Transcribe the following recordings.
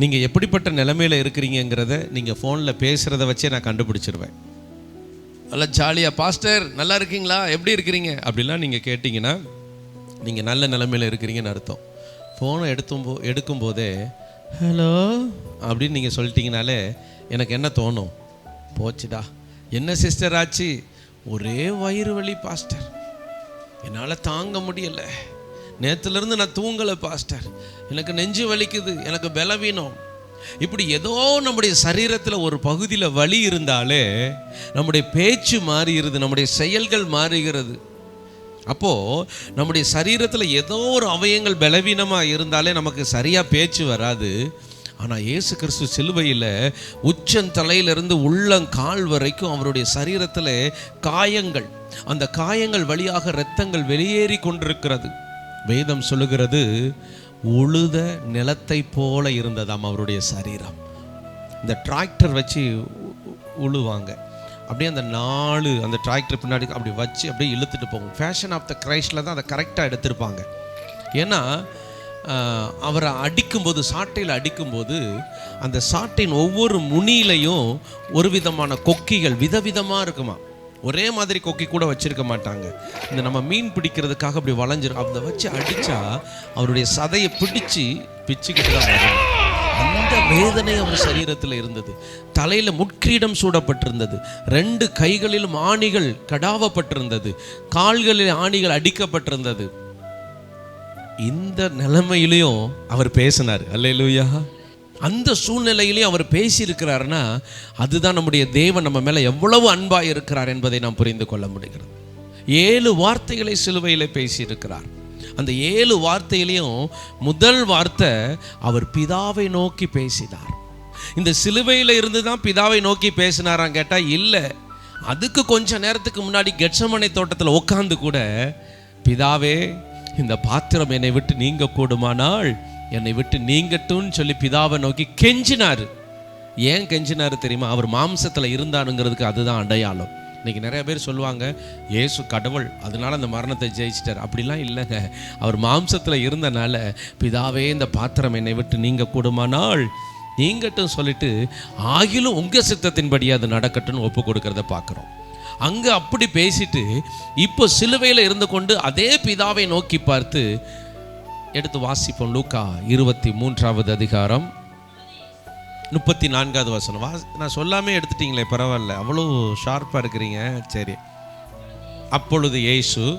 நீங்கள் எப்படிப்பட்ட நிலைமையில் இருக்கிறீங்கங்கிறத நீங்கள் ஃபோனில் பேசுகிறத வச்சே நான் கண்டுபிடிச்சிருவேன். நல்லா ஜாலியாக பாஸ்டர் நல்லா இருக்கீங்களா? எப்படி இருக்கிறீங்க? அப்படிலாம் நீங்கள் கேட்டிங்கன்னா நீங்கள் நல்ல நிலைமையில் இருக்கிறீங்கன்னு அர்த்தம். ஃபோனை எடுத்தும் போ எடுக்கும்போதே ஹலோ அப்படின்னு நீங்கள் சொல்லிட்டீங்கனாலே எனக்கு என்ன தோணும்? போச்சுடா. என்ன சிஸ்டர் ஆச்சு? ஒரே வயிறு வலி பாஸ்டர் என்னால் தாங்க முடியலை. நேற்றுலேருந்து நான் தூங்கலை பாஸ்டர். எனக்கு நெஞ்சு வலிக்குது எனக்கு பலவீனம். இப்படி ஏதோ நம்முடைய சரீரத்தில் ஒரு பகுதியில் வலி இருந்தாலே நம்முடைய பேச்சு மாறுகிறது நம்முடைய செயல்கள் மாறுகிறது. அப்போது நம்முடைய சரீரத்தில் ஏதோ ஒரு அவயங்கள் பலவீனமாக இருந்தாலே நமக்கு சரியாக பேச்சு வராது. ஆனால் இயேசு கிறிஸ்து சிலுவையில் உச்சந்தலையிலிருந்து உள்ளங்கால் வரைக்கும் அவருடைய சரீரத்தில் காயங்கள் அந்த காயங்கள் வழியாக இரத்தங்கள் வெளியேறி கொண்டிருக்கிறது. வேதம் சொல்லுகிறது உழுத நிலத்தை போல இருந்ததாம் அவருடைய சரீரம். இந்த டிராக்டர் வச்சு உழுவாங்க. அப்படியே அந்த நாலு அந்த டிராக்டர் பின்னாடி அப்படி வச்சு அப்படியே இழுத்துட்டு போகும். ஃபேஷன் ஆஃப் த கிரைஸ்டில் தான் அதை கரெக்டாக எடுத்திருப்பாங்க. ஏன்னா அவரை அடிக்கும்போது சாட்டையில் அடிக்கும்போது அந்த சாட்டையின் ஒவ்வொரு முனியிலையும் ஒரு விதமான கொக்கிகள் விதவிதமாக இருக்குமா ஒரே மாதிரி கொக்கி கூட வச்சிருக்க மாட்டாங்க. இந்த நம்ம மீன் பிடிக்கிறதுக்காக அப்படி வளைஞ்சிரும் அதை வச்சு அடித்தா அவருடைய சதையை பிடிச்சு பிச்சுக்கிட்டு தான் வரும். அந்த வேதனை அவர் சரீரத்தில் இருந்தது. தலையில் முட்கிரீடம் சூடப்பட்டிருந்தது. ரெண்டு கைகளிலும் ஆணிகள் கடாவப்பட்டிருந்தது. கால்களில் ஆணிகள் அடிக்கப்பட்டிருந்தது. இந்த நிலைமையிலையும் அவர் பேசினார். அல்ல லூயா அந்த சூழ்நிலையிலையும் அவர் பேசியிருக்கிறாருன்னா அதுதான் நம்முடைய தேவன் நம்ம மேலே எவ்வளவு அன்பாக இருக்கிறார் என்பதை நாம் புரிந்து கொள்ள முடிகிறது. ஏழு வார்த்தைகளை சிலுவையில் பேசியிருக்கிறார். அந்த ஏழு வார்த்தையிலையும் முதல் வார்த்தை அவர் பிதாவை நோக்கி பேசினார். இந்த சிலுவையில் இருந்து தான் பிதாவை நோக்கி பேசினாராம் கேட்டால் இல்லை. அதுக்கு கொஞ்ச நேரத்துக்கு முன்னாடி கெட்சமனை தோட்டத்தில் உட்காந்து கூட பிதாவே இந்த பாத்திரம் என்னை விட்டு நீங்க கூடுமானால் என்னை விட்டு நீங்கட்டும்னு சொல்லி பிதாவை நோக்கி கெஞ்சினார். ஏன் கெஞ்சினார் தெரியுமா? அவர் மாம்சத்தில் இருந்தானுங்கிறதுக்கு அதுதான் அடையாளம். இன்றைக்கி நிறைய பேர் சொல்லுவாங்க இயேசு கடவுள் அதனால அந்த மரணத்தை ஜெயிச்சிட்டார். அப்படிலாம் இல்லைங்க. அவர் மாம்சத்தில் இருந்தனால பிதாவே இந்த பாத்திரம் என்னை விட்டு நீங்கள் கூடுமானால் நீங்கட்டும் சொல்லிட்டு ஆகிலும் உங்கள் சித்தத்தின்படி அது நடக்கட்டும்னு ஒப்பு கொடுக்கறத பார்க்குறோம். அங்கே அப்படி பேசிட்டு இப்போ சிலுவையில் இருந்து கொண்டு அதே பிதாவை நோக்கி பார்த்து எடுத்து வாசிப்போம். லூக்கா இருபத்தி மூன்றாவது அதிகாரம். முப்பத்தி நான்காவது வசனம். வா நான் சொல்லாமே எடுத்துட்டீங்களே பரவாயில்ல. அவ்வளோ ஷார்ப்பாக இருக்கிறீங்க. சரி. அப்பொழுது இயேசு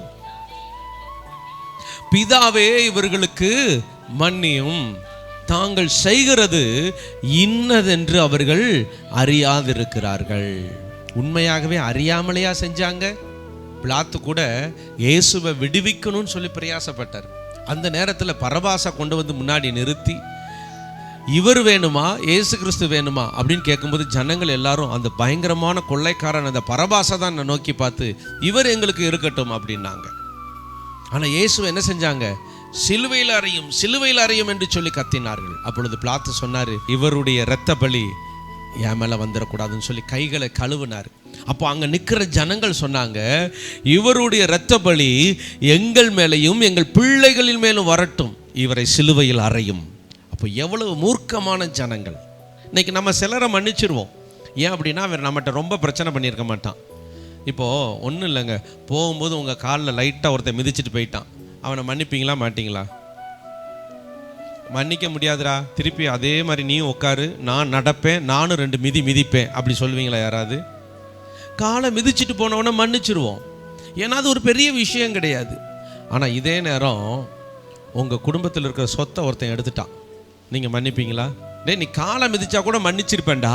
பிதாவே இவர்களுக்கு மன்னியும். தாங்கள் செய்கிறது இன்னதென்று அவர்கள் அறியாதிருக்கிறார்கள். உண்மையாகவே அறியாமலையா செஞ்சாங்க? பிளாத்து கூட இயேசுவை விடுவிக்கணும்னு சொல்லி பிரயாசப்பட்டார். அந்த நேரத்தில் பரபாசா கொண்டு வந்து முன்னாடி நிறுத்தி இவர் வேணுமா இயேசு கிறிஸ்து வேணுமா அப்படின்னு கேட்கும்போது ஜனங்கள் எல்லாரும் அந்த பயங்கரமான கொள்ளைக்காரன் அந்த பரபாசை தான் நோக்கி பார்த்து இவர் எங்களுக்கு இருக்கட்டும் அப்படின்னாங்க. ஆனால் இயேசு என்ன செஞ்சாங்க? சிலுவையில் அறையும் சிலுவையில் அறையும் என்று சொல்லி கத்தினார்கள். அப்பொழுது பிளாத்து சொன்னார் இவருடைய இரத்த பலி என் மேலே வந்துடக்கூடாதுன்னு சொல்லி கைகளை கழுவினார். அப்போ அங்கே நிற்கிற ஜனங்கள் சொன்னாங்க இவருடைய இரத்த பலி எங்கள் மேலேயும் எங்கள் பிள்ளைகளின் மேலும் வரட்டும். இவரை சிலுவையில் அறையும். அப்போ எவ்வளவு மூர்க்கமான ஜனங்கள். இன்னைக்கு நம்ம சிலரை மன்னிச்சிருவோம். ஏன் அப்படின்னா அவர் நம்மகிட்ட ரொம்ப பிரச்சனை பண்ணியிருக்க மாட்டான். இப்போது ஒன்றும் இல்லைங்க. போகும்போது உங்கள் காலில் லைட்டாக ஒருத்தன் மிதிச்சிட்டு போயிட்டான். அவனை மன்னிப்பீங்களா மாட்டிங்களா? மன்னிக்க முடியாதுடா. திருப்பி அதே மாதிரி நீயும் உட்காரு. நான் நடப்பேன். நானும் ரெண்டு மிதி மிதிப்பேன். அப்படி சொல்லுவீங்களா யாராவது? காலை மிதிச்சிட்டு போனவொடனே மன்னிச்சிருவோம். ஏன்னா அது ஒரு பெரிய விஷயம் கிடையாது. ஆனால் இதே நேரம் உங்கள் குடும்பத்தில் இருக்கிற சொத்தை ஒருத்தன் எடுத்துட்டான். நீங்கள் மன்னிப்பீங்களா? டேய் நீ காலை மிதிச்சா கூட மன்னிச்சிருப்பேன்டா.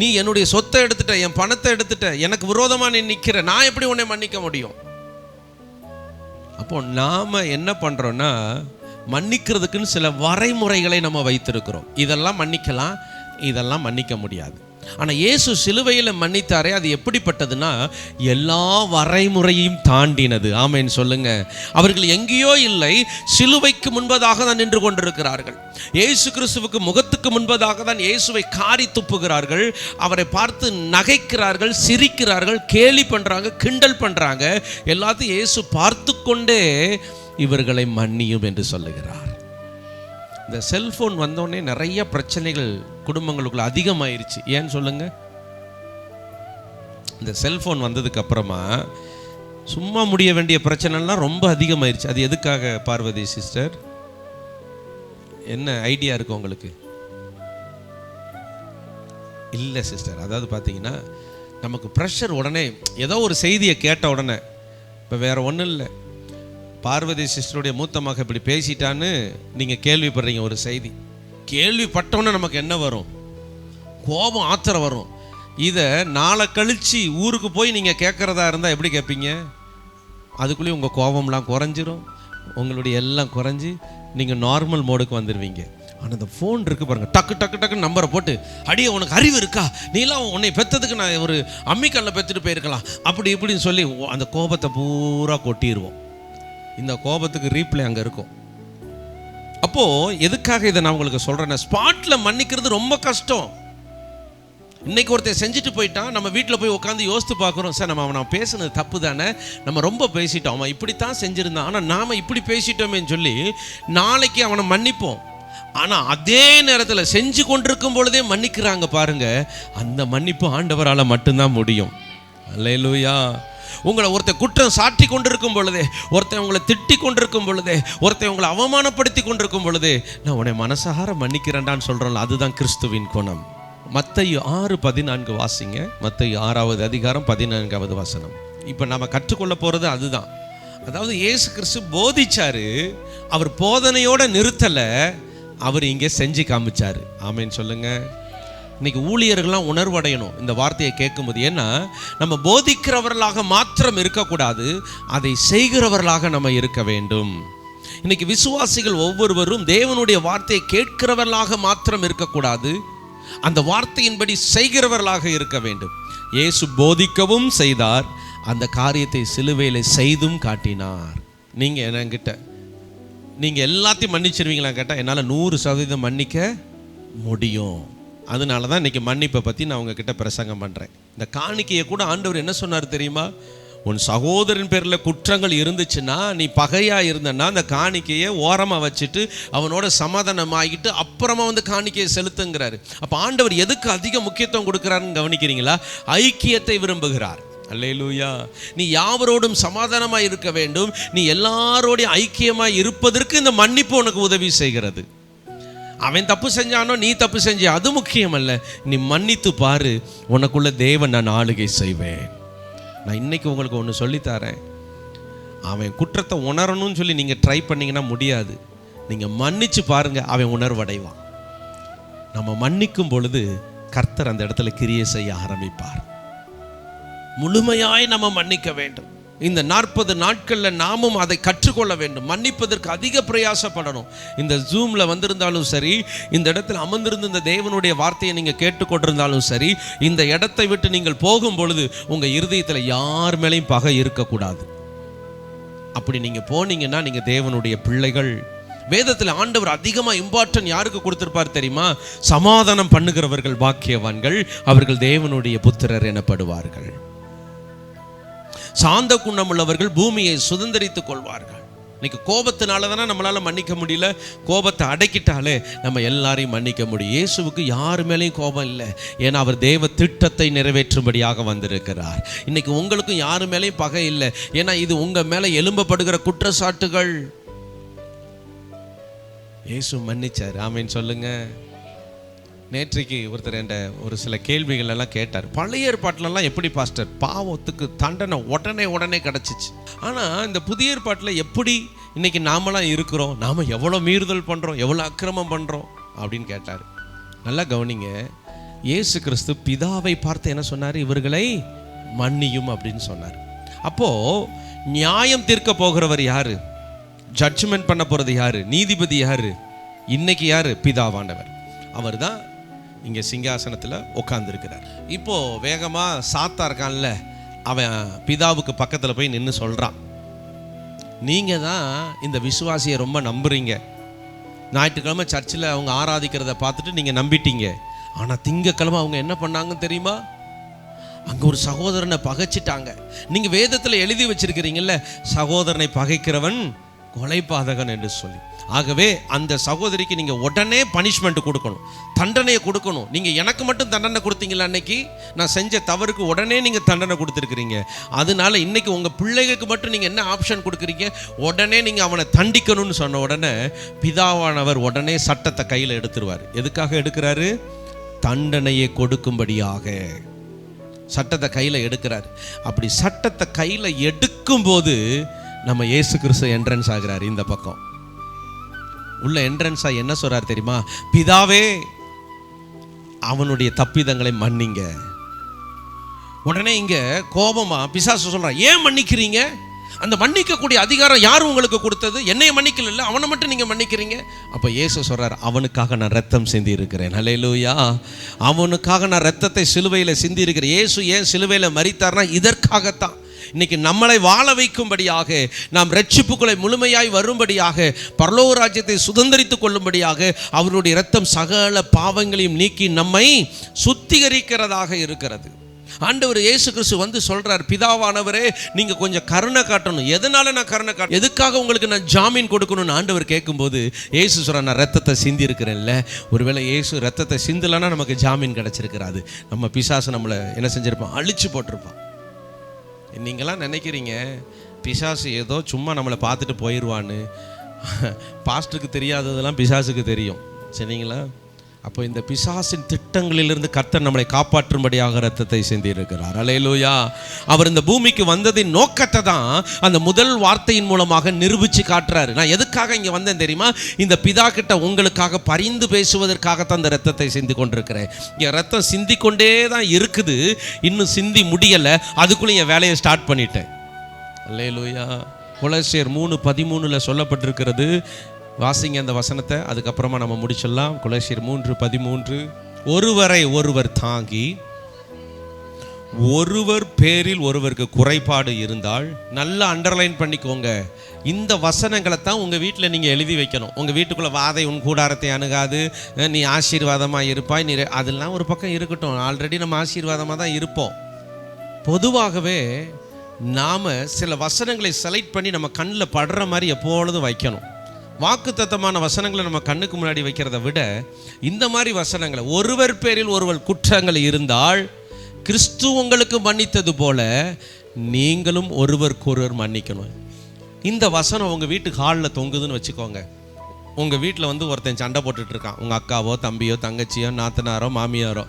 நீ என்னுடைய சொத்தை எடுத்துட்ட என் பணத்தை எடுத்துட்ட எனக்கு விரோதமாக நீ நிற்கிற நான் எப்படி உன்னை மன்னிக்க முடியும்? அப்போ நாம் என்ன பண்ணுறோன்னா மன்னிக்கிறதுக்குன்னு சில வரைமுறைகளை நம்ம வைத்திருக்கிறோம். இதெல்லாம் மன்னிக்கலாம் இதெல்லாம் மன்னிக்க முடியாது. ஆனால் இயேசு சிலுவையில் மன்னித்தாரே அது எப்படிப்பட்டதுன்னா எல்லா வரைமுறையும் தாண்டினது. ஆமைன்னு சொல்லுங்க. அவர்கள் எங்கேயோ இல்லை சிலுவைக்கு முன்பதாக தான் நின்று கொண்டிருக்கிறார்கள். இயேசு கிறிஸ்துவுக்கு முகத்துக்கு முன்பதாக தான் இயேசுவை காரி துப்புகிறார்கள். அவரை பார்த்து நகைக்கிறார்கள் சிரிக்கிறார்கள் கேலி பண்ணுறாங்க கிண்டல் பண்ணுறாங்க எல்லாத்தையும் இயேசு பார்த்து கொண்டே இவர்களை மன்னியும் என்று சொல்லுகிறார். இந்த செல்ஃபோன் வந்தோடனே நிறைய பிரச்சனைகள் குடும்பங்களுக்குள்ள அதிகமாயிருச்சு. ஏன்னு சொல்லுங்க? இந்த செல்ஃபோன் வந்ததுக்கு அப்புறமா சும்மா முடிய வேண்டிய பிரச்சனைலாம் ரொம்ப அதிகமாயிருச்சு. அது எதுக்காக பார்வதி சிஸ்டர்? என்ன ஐடியா இருக்கு உங்களுக்கு? இல்லை சிஸ்டர். அதாவது பார்த்தீங்கன்னா நமக்கு ப்ரெஷர் உடனே ஏதோ ஒரு செய்தியை கேட்ட உடனே இப்போ வேற ஒன்றும் இல்லை. பார்வதி சிஸ்டருடைய மூத்த மக இப்படி பேசிட்டான்னு நீங்கள் கேள்விப்படுறீங்க ஒரு செய்தி. கேள்விப்பட்டோன்னே நமக்கு என்ன வரும்? கோபம் ஆத்திரம் வரும். இதை நாளை கழித்து ஊருக்கு போய் நீங்கள் கேட்குறதா இருந்தால் எப்படி கேட்பீங்க அதுக்குள்ளேயும் உங்கள் கோபம்லாம் குறைஞ்சிரும். உங்களுடைய எல்லாம் குறைஞ்சி நீங்கள் நார்மல் மோடுக்கு வந்துடுவீங்க ஆனால் இந்த ஃபோன் இருக்கு பாருங்கள் டக்கு டக்கு டக்குன்னு நம்பரை போட்டு அடியே உனக்கு அறிவு இருக்கா? நீலாம் உன்னை பெற்றதுக்கு நான் ஒரு அம்மிக்கல்ல பெற்றுட்டு போயிருக்கலாம். அப்படி இப்படின்னு சொல்லி அந்த கோபத்தை பூரா கொட்டிடுவோம் இந்த கோபத்துக்கு ரீப்ளே அங்கே இருக்கும். அப்போது எதுக்காக இதை நான் உங்களுக்கு சொல்கிறேன்னா ஸ்பாட்டில் மன்னிக்கிறது ரொம்ப கஷ்டம். இன்னைக்கு ஒருத்தன் செஞ்சுட்டு போயிட்டான் நம்ம வீட்டில் போய் உட்காந்து யோசித்து பார்க்குறோம். சார் நம்ம அவனை பேசுனது தப்பு தானே? நம்ம ரொம்ப பேசிட்டோம். அவன் இப்படித்தான் செஞ்சுருந்தான். ஆனால் நாம் இப்படி பேசிட்டோமேன்னு சொல்லி நாளைக்கு அவனை மன்னிப்போம். ஆனால் அதே நேரத்தில் செஞ்சு கொண்டிருக்கும் பொழுதே மன்னிக்கிறாங்க பாருங்க. அந்த மன்னிப்பு ஆண்டவரால் மட்டும்தான் முடியும். அல்லையிலூயா உங்களை ஒருத்தன் குற்றம் சாட்டி கொண்டிருக்கும் பொழுது ஒருத்தன் உங்களை திட்டி கொண்டிருக்கும் பொழுது ஒருத்தன் உங்களை அவமானப்படுத்தி கொண்டிருக்கும் பொழுது நான் உன்னை மனசார மன்னிக்கிறேன்டான்னு சொல்கிறோம்ல அதுதான் கிறிஸ்துவின் குணம். மத்தைய ஆறு பதினான்கு வாசிங்க. மத்தேயு ஆறாவது அதிகாரம் பதினான்காவது வாசனம். இப்போ நம்ம கற்றுக்கொள்ள போகிறது அதுதான். அதாவது இயேசு கிறிஸ்து போதிச்சாரு அவர் போதனையோட நிறுத்தல அவர் இங்கே செஞ்சு காமிச்சாரு. ஆமேன்னு சொல்லுங்க. இன்னைக்கு ஊழியர்கள்லாம் உணர்வடையணும் இந்த வார்த்தையை கேட்கும்போது. ஏன்னா நம்ம போதிக்கிறவர்களாக மாத்திரம் இருக்கக்கூடாது அதை செய்கிறவர்களாக நம்ம இருக்க வேண்டும். இன்னைக்கு விசுவாசிகள் ஒவ்வொருவரும் தேவனுடைய வார்த்தையை கேட்கிறவர்களாக மாத்திரம் இருக்கக்கூடாது அந்த வார்த்தையின்படி செய்கிறவர்களாக இருக்க வேண்டும். இயேசு போதிக்கவும் செய்தார் அந்த காரியத்தை சிலுவையில் செய்தும் காட்டினார். நீங்கள் என்கிட்ட நீங்கள் எல்லாத்தையும் மன்னிச்சிருவீங்களா கேட்டால் என்னால் நூறு சதவீதம் மன்னிக்க முடியும். அதனால தான் இன்றைக்கி மன்னிப்பை பற்றி நான் உங்ககிட்ட பிரசங்கம் பண்ணுறேன் இந்த காணிக்கையை கூட ஆண்டவர் என்ன சொன்னார் தெரியுமா? உன் சகோதரன் பேரில் குற்றங்கள் இருந்துச்சுன்னா நீ பகையாக இருந்தன்னா அந்த காணிக்கையை ஓரமாக வச்சுட்டு அவனோட சமாதானமாகிட்டு அப்புறமா வந்து காணிக்கையை செலுத்துங்கிறாரு. அப்போ ஆண்டவர் எதுக்கு அதிக முக்கியத்துவம் கொடுக்குறாருன்னு கவனிக்கிறீங்களா? ஐக்கியத்தை விரும்புகிறார். அல்லேலூயா. நீ யாவரோடும் சமாதானமாக இருக்க வேண்டும். நீ எல்லாரோடையும் ஐக்கியமாக இருப்பதற்கு இந்த மன்னிப்பு உனக்கு உதவி செய்கிறது. அவன் தப்பு செஞ்சானோ நீ தப்பு செஞ்ச அது முக்கியம் அல்ல நீ மன்னித்து பாரு உனக்குள்ள தேவன் நான் ஆளுகை செய்வேன். நான் இன்னைக்கு உங்களுக்கு ஒன்று சொல்லித்தரேன் அவன் குற்றத்தை உணரணும்னு சொல்லி நீங்கள் ட்ரை பண்ணிங்கன்னா முடியாது. நீங்கள் மன்னிச்சு பாருங்க அவன் உணர்வடைவான். நம்ம மன்னிக்கும் பொழுது கர்த்தர் அந்த இடத்துல கிரியை செய்ய ஆரம்பிப்பார். முழுமையாய் நம்ம மன்னிக்க வேண்டும். இந்த நாற்பது நாட்களில் நாமும் அதை கற்றுக்கொள்ள வேண்டும். மன்னிப்பதற்கு அதிக பிரயாசப்படணும். இந்த ஜூமில் வந்திருந்தாலும் சரி இந்த இடத்துல அமர்ந்திருந்த இந்த தேவனுடைய வார்த்தையை நீங்கள் கேட்டுக்கொண்டிருந்தாலும் சரி இந்த இடத்தை விட்டு நீங்கள் போகும் பொழுது உங்கள் இருதயத்தில் யார் மேலேயும் பகை இருக்கக்கூடாது. அப்படி நீங்கள் போனீங்கன்னா நீங்கள் தேவனுடைய பிள்ளைகள். வேதத்தில் ஆண்டவர் அதிகமாக இம்பார்ட்டன் யாருக்கு கொடுத்துருப்பார் தெரியுமா? சமாதானம் பண்ணுகிறவர்கள் பாக்கியவான்கள். அவர்கள் தேவனுடைய புத்திரர் எனப்படுவார்கள். சாந்த குணமுள்ளவர்கள் பூமியை சுதந்திரித்துக் கொள்வார்கள். இன்னைக்கு கோபத்தினால தானே நம்மளால் மன்னிக்க முடியல? கோபத்தை அடக்கிட்டாலே நம்ம எல்லாரையும் மன்னிக்க முடியும். இயேசுவுக்கு யார் மேலேயும் கோபம் இல்லை. ஏன்னா அவர் தேவ திட்டத்தை நிறைவேற்றும்படியாக வந்திருக்கிறார். இன்னைக்கு உங்களுக்கும் யார் மேலேயும் பகை இல்லை. ஏன்னா இது உங்கள் மேலே எழும்பப்படுகிற குற்றச்சாட்டுகள். இயேசு மன்னிச்சார். ஆமீன். சொல்லுங்கள் நேற்றைக்கு ஒருத்தர் என்ற ஒரு சில கேள்விகள் எல்லாம் கேட்டார். பழைய ஏற்பாட்டிலலாம் எப்படி பாஸ்டர்? பாவத்துக்கு தண்டனை உடனே உடனே கிடச்சிச்சு. ஆனால் இந்த புதிய ஏற்பாட்டில் எப்படி இன்றைக்கி நாமெல்லாம் இருக்கிறோம்? நாம் எவ்வளோ மீறுதல் பண்ணுறோம் எவ்வளோ அக்கிரமம் பண்ணுறோம் அப்படின்னு கேட்டார். நல்லா கவனிங்க. இயேசு கிறிஸ்து பிதாவை பார்த்து என்ன சொன்னார்? இவர்களை மன்னியும் அப்படின்னு சொன்னார். அப்போது நியாயம் தீர்க்க போகிறவர் யார்? ஜட்ஜ்மெண்ட் பண்ண போகிறது யார்? நீதிபதி யார்? இன்னைக்கு யார்? பிதாவாண்டவர் அவர் தான் இங்கே சிங்காசனத்தில் உட்காந்துருக்கிறார் இப்போ வேகமாக சாத்தா இருக்கான்ல அவன் பிதாவுக்கு பக்கத்தில் போய் நின்று சொல்கிறான் நீங்கள் தான் இந்த விசுவாசியை ரொம்ப நம்புறீங்க. ஞாயிற்றுக்கிழமை சர்ச்சில் அவங்க ஆராதிக்கிறத பார்த்துட்டு நீங்கள் நம்பிட்டீங்க. ஆனால் திங்கக்கிழமை அவங்க என்ன பண்ணாங்கன்னு தெரியுமா? அங்கே ஒரு சகோதரனை பகைச்சிட்டாங்க. நீங்கள் வேதத்தில் எழுதி வச்சிருக்கிறீங்கல்ல சகோதரனை பகைக்கிறவன் கொலைபாதகன் என்று சொல்லி. ஆகவே அந்த சகோதரிக்கு நீங்கள் உடனே பனிஷ்மெண்ட் கொடுக்கணும். தண்டனையை கொடுக்கணும். நீங்கள் எனக்கு மட்டும் தண்டனை கொடுத்தீங்களா அன்னைக்கு? நான் செஞ்ச தவறுக்கு உடனே நீங்கள் தண்டனை கொடுத்துருக்குறீங்க. அதனால இன்னைக்கு உங்கள் பிள்ளைகளுக்கு மட்டும் நீங்கள் என்ன ஆப்ஷன் கொடுக்குறீங்க? உடனே நீங்கள் அவனை தண்டிக்கணும்னு சொன்ன உடனே பிதாவானவர் உடனே சட்டத்தை கையில் எடுத்துருவார். எதுக்காக எடுக்கிறாரு? தண்டனையை கொடுக்கும்படியாக. சட்டத்தை கையில் எடுக்கிறார். அப்படி சட்டத்தை கையில் எடுக்கும்போது நம்ம இயேசு கிறிஸ்து என்ட்ரன்ஸ் ஆகிறார் இந்த பக்கம். உள்ள என்ட்ரன்ஸாக என்ன சொல்கிறார் தெரியுமா? பிதாவே அவனுடைய தப்பிதங்களை மன்னிங்க. உடனே இங்கே கோபமா பிசாசு சொல்கிறான் ஏன் மன்னிக்கிறீங்க? அந்த மன்னிக்கக்கூடிய அதிகாரம் யார் உங்களுக்கு கொடுத்தது? என்னைய மன்னிக்கல அவனை மட்டும் நீங்கள் மன்னிக்கிறீங்க. அப்போ இயேசு சொல்கிறார் அவனுக்காக நான் ரத்தம் சிந்தி இருக்கிறேன் ஹalleluya அவனுக்காக நான் ரத்தத்தை சிலுவையில் சிந்தி இருக்கிறேன் இயேசு ஏன் சிலுவையில் மறித்தார்னா இதற்காகத்தான். இன்னைக்கு நம்மளை வாழ வைக்கும்படியாக நாம் ரட்சிப்புகளை முழுமையாய் வரும்படியாக பரலோக ராஜ்யத்தை சுதந்திரித்துக் கொள்ளும்படியாக அவருடைய இரத்தம் சகல பாவங்களையும் நீக்கி நம்மை சுத்திகரிக்கிறதாக இருக்கிறது. ஆண்டவர் இயேசு கிறிஸ்து வந்து சொல்றார் பிதாவானவரே நீங்க கொஞ்சம் கருணை காட்டணும். எதனால நான் கருணை காட்டணும்? எதுக்காக உங்களுக்கு நான் ஜாமீன் கொடுக்கணும்னு ஆண்டவர் கேட்கும்போது இயேசு சொல்ற நான் ரத்தத்தை சிந்தி இருக்கிறேன்ல ஒருவேளை இயேசு ரத்தத்தை சிந்தலைன்னா நமக்கு ஜாமீன் கிடைச்சிருக்கிறாது. நம்ம பிசாசு நம்மளை என்ன செஞ்சிருப்பான்? அழிச்சு போட்டிருப்பான். நீங்களாம் நினைக்கிறீங்க பிசாசு ஏதோ சும்மா நம்மளை பார்த்துட்டு போயிடுவான்னு. பாஸ்டருக்கு தெரியாததெல்லாம் பிசாசுக்கு தெரியும். சரிங்களா? அப்போ இந்த பிசாசின் திட்டங்களிலிருந்து கர்த்தர் நம்மளை காப்பாற்றும்படியாக ரத்தத்தை சிந்தியிருக்கிறார். அலையலூயா அவர் இந்த பூமிக்கு வந்ததின் நோக்கத்தை தான் அந்த முதல் வார்த்தையின் மூலமாக நிரூபித்து காட்டுறாரு. நான் எதுக்காக இங்கே வந்தேன் தெரியுமா? இந்த பிதா கிட்ட உங்களுக்காக பரிந்து பேசுவதற்காகத்தான் அந்த ரத்தத்தை சிந்தி கொண்டிருக்கிறேன் என் ரத்தம் சிந்தி கொண்டே தான் இருக்குது. இன்னும் சிந்தி முடியலை. அதுக்குள்ளே என் வேலையை ஸ்டார்ட் பண்ணிட்டேன். அல்லேலூயா. குலசேர் மூணு பதிமூணில் சொல்லப்பட்டிருக்கிறது வாசிங்க அந்த வசனத்தை. அதுக்கப்புறமா நம்ம முடிச்சிடலாம். குலசியர் மூன்று பதிமூன்று. ஒருவரை ஒருவர் தாங்கி ஒருவர் பேரில் ஒருவருக்கு குறைபாடு இருந்தால் நல்லா அண்டர்லைன் பண்ணிக்கோங்க. இந்த வசனங்களை தான் உங்கள் வீட்டில் நீங்கள் எழுதி வைக்கணும். உங்கள் வீட்டுக்குள்ளே வாதை உன் கூடாரத்தை அணுகாது நீ ஆசீர்வாதமாக இருப்பாய் நீ அதெல்லாம் ஒரு பக்கம் இருக்கட்டும். ஆல்ரெடி நம்ம ஆசீர்வாதமாக தான் இருப்போம். பொதுவாகவே நாம் சில வசனங்களை செலக்ட் பண்ணி நம்ம கண்ணில் படுற மாதிரி எப்பொழுதும் வைக்கணும். வாக்குத்தத்தமான வசனங்களை நம்ம கண்ணுக்கு முன்னாடி வைக்கிறத விட இந்த மாதிரி வசனங்களை ஒருவர் பேரில் ஒருவர் குற்றங்கள் இருந்தால் கிறிஸ்து உங்களுக்கு மன்னித்தது போல நீங்களும் ஒருவருக்கொருவர் மன்னிக்கணும். இந்த வசனம் உங்கள் வீட்டு ஹாலில் தொங்குதுன்னு வச்சுக்கோங்க. உங்கள் வீட்டில் வந்து ஒருத்தன் சண்டை போட்டுட்டு இருக்கான் உங்கள் அக்காவோ தம்பியோ தங்கச்சியோ நாத்தனாரோ மாமியாரோ.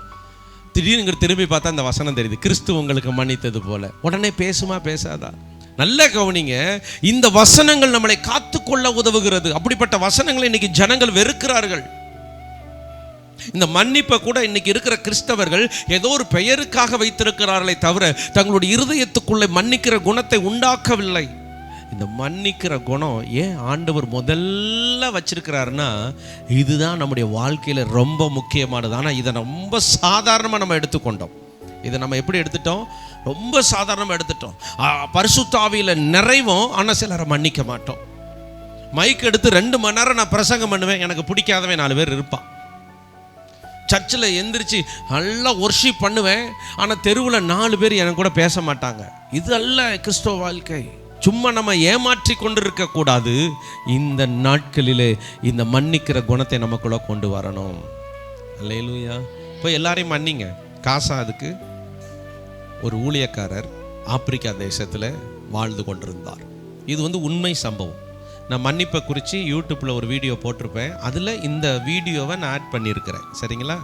திடீர்னு திரும்பி பார்த்தா இந்த வசனம் தெரியுது. கிறிஸ்து உங்களுக்கு மன்னித்தது போல. உடனே பேசுமா பேசாதா? நல்ல கவனிங்க. இந்த வசனங்கள் நம்மளை காத்துக்கொள்ள உதவுகிறது. அப்படிப்பட்ட வசனங்களை இன்னைக்கு ஜனங்கள் வெறுக்கிறார்கள். இந்த மன்னிப்பை கூட இன்னைக்கு இருக்கிற கிறிஸ்தவர்கள் ஏதோ ஒரு பெயருக்காக வைத்திருக்கிறார்களே தவிர தங்களுடைய இருதயத்துக்குள்ளே மன்னிக்கிற குணத்தை உண்டாக்கவில்லை. இந்த மன்னிக்கிற குணம் ஏன் ஆண்டவர் முதல்ல வச்சிருக்கிறாருன்னா இதுதான் நம்முடைய வாழ்க்கையில் ரொம்ப முக்கியமானது. ஆனால் இதை ரொம்ப சாதாரணமாக நம்ம எடுத்துக்கொண்டோம். இதை நம்ம எப்படி எடுத்துட்டோம்? ரொம்ப சாதாரணமாக எடுத்துட்டோம். பரிசுத்தாவியில் பரிசுத்தாவியில நிறைவும் ஆனால் சிலரை மன்னிக்க மாட்டோம். மைக் எடுத்து ரெண்டு மணி நேரம் நான் பிரசங்கம் பண்ணுவேன். எனக்கு பிடிக்காதவன் நாலு பேர் இருப்பான். சர்ச்சில் எந்திரிச்சு நல்லா ஒர்ஷிப் பண்ணுவேன். ஆனால் தெருவில் நாலு பேர் எனக்கு கூட பேச மாட்டாங்க. இது அல்ல கிறிஸ்தவ வாழ்க்கை. சும்மா நம்ம ஏமாற்றி கொண்டிருக்க கூடாது. இந்த நாட்களிலே இந்த மன்னிக்கிற குணத்தை நமக்குள்ள கொண்டு வரணும். அல்லேலூயா. இப்போ எல்லாரையும் மன்னிங்க. காசா அதுக்கு. ஒரு ஊழியக்காரர் ஆப்பிரிக்கா தேசத்தில் வாழ்ந்து கொண்டிருந்தார். இது வந்து உண்மை சம்பவம். நான் மன்னிப்பை குறித்து யூடியூப்பில் ஒரு வீடியோ போட்டிருப்பேன். அதில் இந்த வீடியோவை நான் ஆட் பண்ணியிருக்கிறேன். சரிங்களா?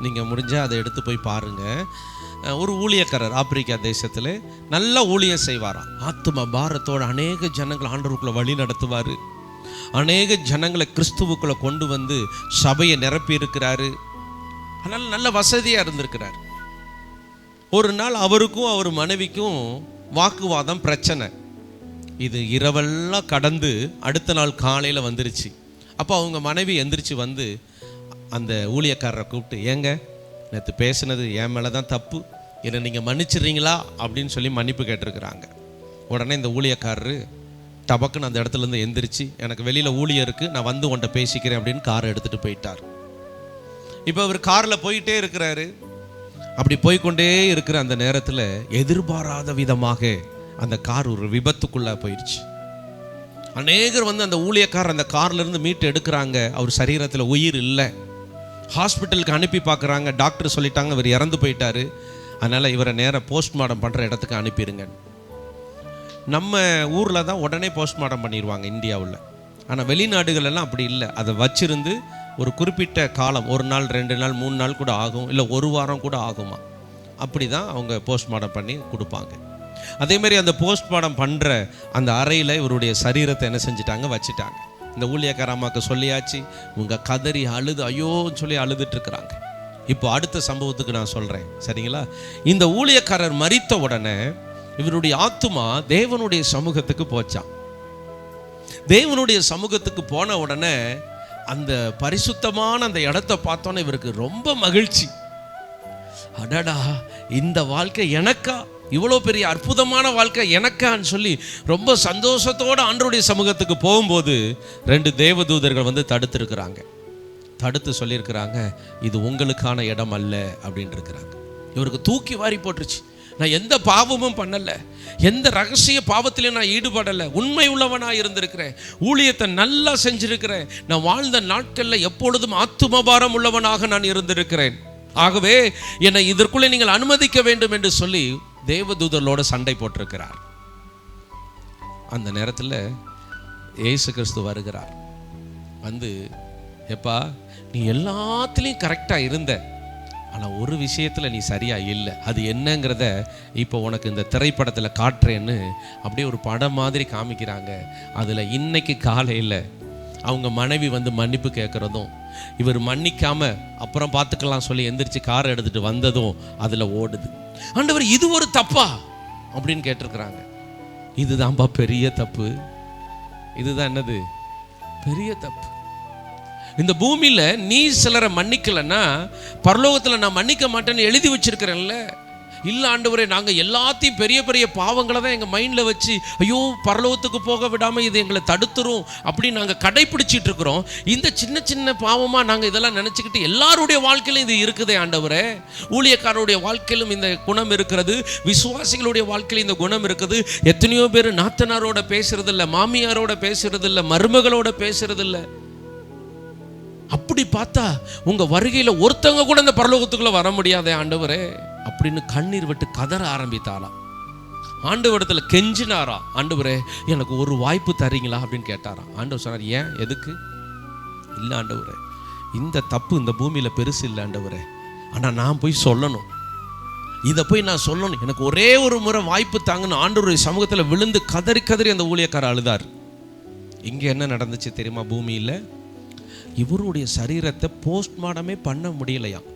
நீங்கள் முடிஞ்சால் அதை எடுத்து போய் பாருங்கள் ஒரு ஊழியக்காரர் ஆப்பிரிக்கா தேசத்தில் நல்ல ஊழியம் செய்வாராம். ஆத்ம பாரத்தோட அநேக ஜனங்கள் ஆண்டவருக்குள்ள வழி நடத்துவார். அநேக ஜனங்களை கிறிஸ்துவுக்குள்ளே கொண்டு வந்து சபையை நிரப்பி இருக்கிறாரு அதனால் நல்ல வசதியாக இருந்திருக்கிறார். ஒரு நாள் அவருக்கும் அவர் மனைவிக்கும் வாக்குவாதம் பிரச்சனை. இது இரவெல்லாம் கடந்து அடுத்த நாள் காலையில் வந்துருச்சு. அப்போ அவங்க மனைவி எந்திரிச்சு வந்து அந்த ஊழியக்காரரை கூப்பிட்டு ஏங்க நேற்று பேசுனது என் மேலே தான் தப்பு. என்னை நீங்கள் மன்னிச்சிடுறீங்களா? அப்படின்னு சொல்லி மன்னிப்பு கேட்டிருக்கிறாங்க. உடனே இந்த ஊழியக்காரரு டபக்குன்னு அந்த இடத்துலேருந்து எந்திரிச்சு எனக்கு வெளியில் ஊழியர் இருக்குது நான் வந்து உன்ட்ட பேசிக்கிறேன் அப்படின்னு காரை எடுத்துகிட்டு போயிட்டார். இப்போ அவர் காரில் போயிட்டே இருக்கிறாரு. அப்படி போய்க்கொண்டே இருக்கிற அந்த நேரத்தில் எதிர்பாராத விதமாக அந்த கார் ஒரு விபத்துக்குள்ளே போயிடுச்சு. அநேகர் வந்து அந்த ஊழியக்கார் அந்த கார்லேருந்து மீட்டு எடுக்கிறாங்க. அவர் சரீரத்தில் உயிர் இல்லை. ஹாஸ்பிட்டலுக்கு அனுப்பி பார்க்குறாங்க டாக்டர் சொல்லிட்டாங்க இவர் இறந்து போயிட்டாரு. அதனால் இவரை நேராக போஸ்ட்மார்ட்டம் பண்ணுற இடத்துக்கு அனுப்பிடுங்க நம்ம ஊரில் தான் உடனே போஸ்ட்மார்ட்டம் பண்ணிடுவாங்க இந்தியாவில். ஆனால் வெளிநாடுகளெல்லாம் அப்படி இல்லை. அதை வச்சிருந்து ஒரு குறிப்பிட்ட காலம் ஒரு நாள் ரெண்டு நாள் மூணு நாள் கூட ஆகும் இல்லை ஒரு வாரம் கூட ஆகுமா? அப்படி தான் அவங்க போஸ்ட்மார்ட்டம் பண்ணி கொடுப்பாங்க. அதேமாரி அந்த போஸ்ட்மார்ட்டம் பண்ணுற அந்த அறையில் இவருடைய சரீரத்தை என்ன செஞ்சிட்டாங்க? வச்சுட்டாங்க. இந்த ஊழியக்கார அம்மாவுக்கு சொல்லியாச்சு உங்கள் கதறி அழுது ஐயோன்னு சொல்லி அழுதுட்டுருக்குறாங்க. இப்போ அடுத்த சம்பவத்துக்கு நான் சொல்கிறேன் சரிங்களா? இந்த ஊழியக்காரர் மறித்த உடனே இவருடைய ஆத்துமா தேவனுடைய சமூகத்துக்கு போச்சான் தேவனுடைய சமூகத்துக்கு போன உடனே அந்த பரிசுத்தமான அந்த இடத்த பார்த்தோன்னே இவருக்கு ரொம்ப மகிழ்ச்சி. அடடா இந்த வாழ்க்கை எனக்கா? இவ்வளோ பெரிய அற்புதமான வாழ்க்கை எனக்கான்னு சொல்லி ரொம்ப சந்தோஷத்தோடு ஆண்டருடைய சமூகத்துக்கு போகும்போது ரெண்டு தேவதூதர்கள் வந்து தடுத்துருக்குறாங்க. தடுத்து சொல்லியிருக்கிறாங்க இது உங்களுக்கான இடம் அல்ல அப்படின்ட்டு இருக்கிறாங்க. இவருக்கு தூக்கி வாரி போட்டுருச்சு. நான் எந்த பாவமும் பண்ணலை. எந்த ரகசிய பாவத்திலையும் நான் ஈடுபடலை. உண்மை உள்ளவனாக இருந்திருக்கிறேன். ஊழியத்தை நல்லா செஞ்சிருக்கிறேன். நான் வாழ்ந்த நாட்களில் எப்பொழுதும் ஆத்துமபாரம் உள்ளவனாக நான் இருந்திருக்கிறேன். ஆகவே என்னை இதற்குள்ளே நீங்கள் அனுமதிக்க வேண்டும் என்று சொல்லி தேவதூதர்களோட சண்டை போட்டிருக்கிறார். அந்த நேரத்தில் ஏசு கிறிஸ்து வருகிறார். வந்து எப்பா நீ எல்லாத்துலேயும் கரெக்டாக இருந்த. ஆனால் ஒரு விஷயத்தில் நீ சரியாக இல்லை. அது என்னங்கிறத இப்போ உனக்கு இந்த திரைப்படத்தில் காட்டுறேன்னு அப்படியே ஒரு படம் மாதிரி காமிக்கிறாங்க. அதில் இன்னைக்கு காலையில் அவங்க மனைவி வந்து மன்னிப்பு கேட்குறதும் இவர் மன்னிக்காமல் அப்புறம் பார்த்துக்கலாம் சொல்லி எந்திரிச்சு காரை எடுத்துகிட்டு வந்ததும் அதில் ஓடுது. ஆண்டவர் இது ஒரு தப்பா? அப்படின்னு கேட்டிருக்கிறாங்க. இதுதான்ப்பா பெரிய தப்பு? இதுதான் என்னது? பெரிய தப்பு. இந்த பூமியில் நீ சிலரை மன்னிக்கலைன்னா பரலோகத்தில் நான் மன்னிக்க மாட்டேன்னு எழுதி வச்சிருக்கிறேன்ல. இல்லை ஆண்டவரே நாங்கள் எல்லாத்தையும் பெரிய பெரிய பாவங்களை தான் எங்கள் மைண்டில் வச்சு ஐயோ பரலோகத்துக்கு போக விடாமல் இது எங்களை தடுத்துரும் அப்படின்னு நாங்கள் கடைப்பிடிச்சிட்டு இருக்கிறோம். இந்த சின்ன சின்ன பாவமாக நாங்கள் இதெல்லாம் நினச்சிக்கிட்டு எல்லாருடைய வாழ்க்கையிலும் இது இருக்குதே ஆண்டவரே. ஊழியக்காரருடைய வாழ்க்கையிலும் இந்த குணம் இருக்கிறது. விசுவாசிகளுடைய வாழ்க்கையிலும் இந்த குணம் இருக்குது. எத்தனையோ பேர் நாத்தனாரோட பேசுறது மாமியாரோட பேசுறது மருமகளோட பேசுறதில்லை. அப்படி பார்த்தா உங்கள் வருகையில் ஒருத்தவங்க கூட இந்த பரலோகத்துக்குள்ளே வர முடியாதே ஆண்டவரே அப்படின்னு கண்ணீர் விட்டு கதற ஆரம்பித்தாளாம் இடத்துல கெஞ்சினாரா? ஆண்டவரே எனக்கு ஒரு வாய்ப்பு தரீங்களா அப்படின்னு கேட்டாராம் ஆண்டவர் சொன்னார் ஏன்? எதுக்கு? இல்லை ஆண்டவரே இந்த தப்பு இந்த பூமியில் பெருசு இல்லை ஆண்டவரே. ஆனால் நான் போய் சொல்லணும். இதை போய் நான் சொல்லணும். எனக்கு ஒரே ஒரு முறை வாய்ப்பு தாங்கன்னு ஆண்டவருடைய சமூகத்தில் விழுந்து கதறி கதறி அந்த ஊழியக்காரர் அழுதார். இங்கே என்ன நடந்துச்சு தெரியுமா பூமியில்? இவருடைய சரீரத்தை போஸ்ட்மார்ட்டமே பண்ண முடியலையாம்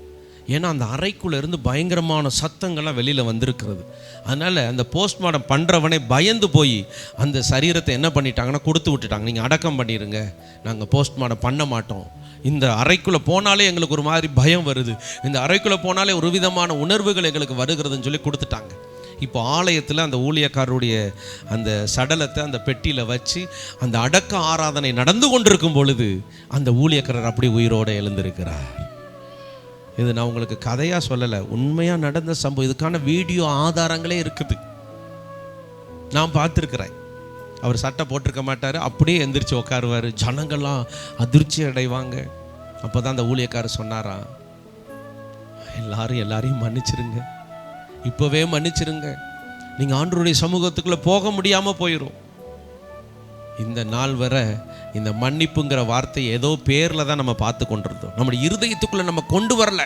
ஏன்னா அந்த அறைக்குள்ளேருந்து பயங்கரமான சத்தங்கள்லாம் வெளியில் வந்திருக்கிறது. அதனால் அந்த போஸ்ட்மார்ட்டம் பண்ணுறவனே பயந்து போய் அந்த சரீரத்தை என்ன பண்ணிட்டாங்கன்னா கொடுத்து விட்டுட்டாங்க. நீங்கள் அடக்கம் பண்ணிடுங்க நாங்கள் போஸ்ட்மார்ட்டம் பண்ண மாட்டோம். இந்த அறைக்குள்ளே போனாலே எங்களுக்கு ஒரு மாதிரி பயம் வருது. இந்த அறைக்குள்ளே போனாலே ஒரு விதமான உணர்வுகள் எங்களுக்கு வருகிறதுன்னு சொல்லி கொடுத்துட்டாங்க. இப்போ ஆலயத்தில் அந்த ஊழியக்காரருடைய அந்த சடலத்தை அந்த பெட்டியில் வச்சு அந்த அடக்க ஆராதனை நடந்து கொண்டிருக்கும் பொழுது அந்த ஊழியக்காரர் அப்படி உயிரோடு எழுந்திருக்கிறார். இது நான் உங்களுக்கு கதையாக சொல்லலை. உண்மையாக நடந்த சம்பவம். இதுக்கான வீடியோ ஆதாரங்களே இருக்குது. நான் பார்த்துருக்குறேன். அவர் சட்டை போட்டிருக்க மாட்டார். அப்படியே எந்திரிச்சு உட்காருவார். ஜனங்கள்லாம் அதிர்ச்சி அடைவாங்க. அப்போ தான் அந்த ஊழியக்காரர் சொன்னாரா எல்லாரும் எல்லாரையும் மன்னிச்சிருங்க. இப்போவே மன்னிச்சிருங்க. நீங்கள் ஆண்டருடைய சமூகத்துக்குள்ளே போக முடியாமல் போயிடும் இந்த நாள் வரை இந்த மன்னிப்புங்கிற வார்த்தை ஏதோ பேரில் தான் நம்ம பார்த்து கொண்டிருந்தோம். நம்முடைய இருதயத்துக்குள்ளே நம்ம கொண்டு வரல.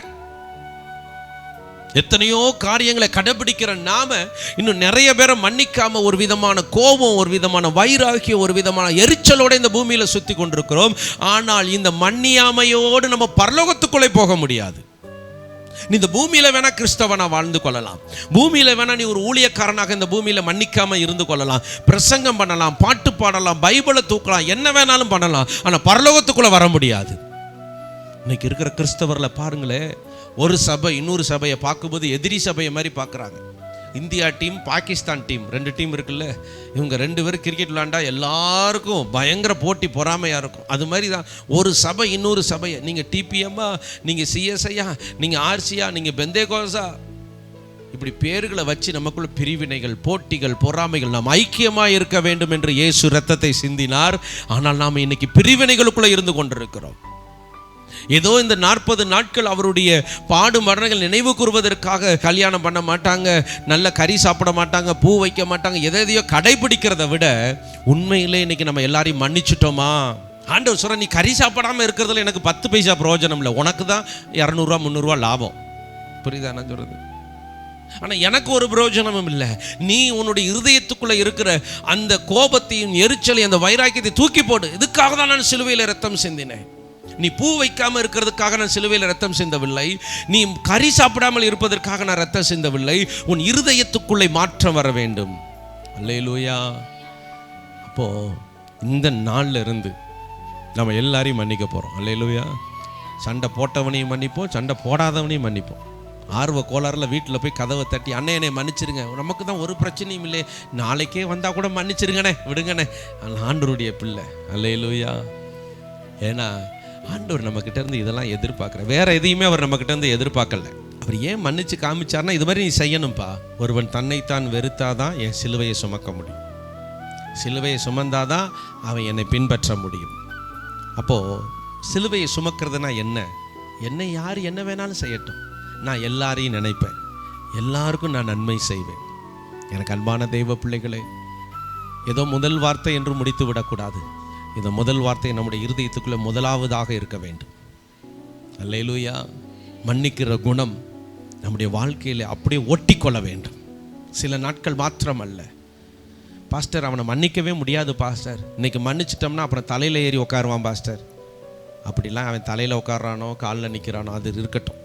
எத்தனையோ காரியங்களை கடைபிடிக்கிற நாம இன்னும் நிறைய பேரை மன்னிக்காம ஒரு விதமான கோபம் ஒரு விதமான வைராகியம் ஒரு விதமான எரிச்சலோட இந்த பூமியில சுத்தி கொண்டிருக்கிறோம். ஆனால் இந்த மன்னியாமையோடு நம்ம பரலோகத்துக்குள்ளே போக முடியாது. நீ இந்த பூமியில வேணால் கிறிஸ்தவனா வாழ்ந்து கொள்ளலாம். பூமியில வேணால் நீ ஒரு ஊழியக்காரனாக இந்த பூமியில் மன்னிக்காமல் இருந்து கொள்ளலாம். பிரசங்கம் பண்ணலாம் பாட்டு பாடலாம் பைபிளை தூக்கலாம் என்ன வேணாலும் பண்ணலாம். ஆனால் பரலோகத்துக்குள்ளே வர முடியாது. இன்னைக்கு இருக்கிற கிறிஸ்தவர்ல பாருங்களேன் ஒரு சபை இன்னொரு சபையை பார்க்கும்போது எதிரி சபையை மாதிரி பார்க்குறாங்க. இந்தியா டீம் பாகிஸ்தான் டீம் ரெண்டு டீம் இருக்குல்ல? இவங்க ரெண்டு பேரும் கிரிக்கெட் விளாண்டா எல்லாருக்கும் பயங்கர போட்டி பொறாமையாக இருக்கும். அது மாதிரி தான் ஒரு சபை இன்னொரு சபையை. நீங்கள் டிபிஎம்மா நீங்கள் சிஎஸ்ஐயா நீங்கள் ஆர்சியா நீங்கள் பெந்தேகோசா இப்படி பேர்களை வச்சு நமக்குள்ள பிரிவினைகள் போட்டிகள் பொறாமைகள் நாம் ஐக்கியமாக இருக்க வேண்டும் என்று இயேசு ரத்தத்தை சிந்தினார். ஆனால் நாம் இன்னைக்கு பிரிவினைகளுக்குள்ளே இருந்து கொண்டிருக்கிறோம். ஏதோ இந்த நாற்பது நாட்கள் அவருடைய பாடு மரணங்கள் நினைவு கூறுவதற்காக கல்யாணம் பண்ண மாட்டாங்க நல்ல கறி சாப்பிட மாட்டாங்க பூ வைக்க மாட்டாங்க எதை எதையோ கடைபிடிக்கிறத விட உண்மையிலே இன்னைக்கு நம்ம எல்லாரையும் மன்னிச்சிட்டோமா? ஆண்டவர் சொல்ற நீ கறி சாப்பிடாம இருக்கிறதுல எனக்கு பத்து பைசா பிரயோஜனம் இல்லை. உனக்கு தான் இரநூறுவா முந்நூறுரூவா லாபம். புரியுதா நான் சொல்றது? ஆனால் எனக்கு ஒரு பிரயோஜனமும் இல்லை. நீ உன்னுடைய இருதயத்துக்குள்ளே இருக்கிற அந்த கோபத்தையும் எரிச்சலையும் அந்த வைராக்கியத்தை தூக்கி போடு. இதுக்காக தான் நான் சிலுவையில் ரத்தம் சிந்தினேன். நீ பூ வைக்காமல் இருக்கிறதுக்காக நான் சிலுவையில் ரத்தம் சிந்தவில்லை. நீ கறி சாப்பிடாமல் இருப்பதற்காக நான் ரத்தம் சிந்தவில்லை. உன் இருதயத்துக்குள்ளே மாற்றம் வர வேண்டும். அல்லையிலூயா அப்போ இந்த நாளில் இருந்து நம்ம எல்லாரையும் மன்னிக்க போகிறோம் அல்லையிலூயா சண்டை போட்டவனையும் மன்னிப்போம் சண்டை போடாதவனையும் மன்னிப்போம். ஆர்வ கோளாறுல வீட்டில் போய் கதவை தட்டி அண்ணே என்னை மன்னிச்சிருங்க. நமக்கு தான் ஒரு பிரச்சனையும் இல்லை. நாளைக்கே வந்தால் கூட மன்னிச்சிருங்கண்ணே விடுங்கண்ணே. ஆண்டருடைய பிள்ளை. அல்லையிலூயா ஏன்னா ஆண்டவர் நம்மக்கிட்ட இருந்து இதெல்லாம் எதிர்பார்க்குற. வேற எதையுமே அவர் நம்மக்கிட்ட இருந்து எதிர்பார்க்கல. அவர் ஏன் மன்னிச்சு காமிச்சார்னா இது மாதிரி நீ செய்யணும்ப்பா ஒருவன் தன்னைத்தான் வெறுத்தாதான் என் சிலுவையை சுமக்க முடியும். சிலுவையை சுமந்தாதான் அவன் என்னை பின்பற்ற முடியும். அப்போது சிலுவையை சுமக்கிறதுனா என்ன? என்னை யார் என்ன வேணாலும் செய்யட்டும். நான் எல்லாரையும் நினைப்பேன். எல்லாருக்கும் நான் நன்மை செய்வேன். எனக்கு அன்பான தெய்வ பிள்ளைகளே ஏதோ முதல் வார்த்தை என்று முடித்து விடக்கூடாது இந்த முதல் வார்த்தை நம்முடைய இருதயத்துக்குள்ளே முதலாவதாக இருக்க வேண்டும். அல்லேலூயா மன்னிக்கிற குணம் நம்முடைய வாழ்க்கையில் அப்படியே ஒட்டிக்கொள்ள வேண்டும். சில நாட்கள் மாத்திரம் அல்ல பாஸ்டர் அவனை மன்னிக்கவே முடியாது பாஸ்டர். இன்னைக்கு மன்னிச்சிட்டோம்னா அப்புறம் தலையில் ஏறி உட்காருவான் பாஸ்டர். அப்படிலாம் அவன் தலையில் உட்காடுறானோ காலில் நிற்கிறானோ அது இருக்கட்டும்.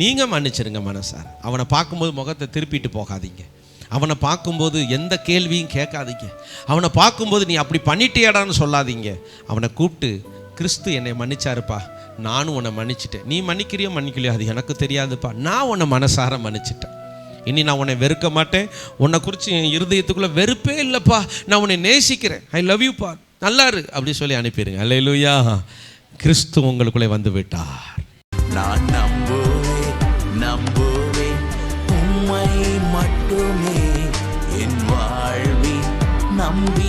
நீங்கள் மன்னிச்சிருங்க மனசார். அவனை பார்க்கும்போது முகத்தை திருப்பிட்டு போகாதீங்க. அவனை பார்க்கும்போது எந்த கேள்வியும் கேட்காதீங்க. அவனை பார்க்கும்போது நீ அப்படி பண்ணிட்டேடான்னு சொல்லாதீங்க. அவனை கூப்பிட்டு கிறிஸ்து என்னை மன்னிச்சாருப்பா. நானும் உன்னை மன்னிச்சிட்டேன். நீ மன்னிக்கிறியோ மன்னிக்கலையோ அது எனக்கு தெரியாதுப்பா. நான் உன்னை மனசார மன்னிச்சிட்டேன். இனி நான் உன்னை வெறுக்க மாட்டேன். உன்னை குறித்து என் இருதயத்துக்குள்ளே வெறுப்பே இல்லைப்பா. நான் உன்னை நேசிக்கிறேன். ஐ லவ் யூ பா. நல்லாரு. அப்படி சொல்லி அனுப்பிடுங்க. அல்லேலூயா கிறிஸ்து உங்களுக்குள்ளே வந்து விட்டார். நான் நம்புவேன் நம்பு உம்மை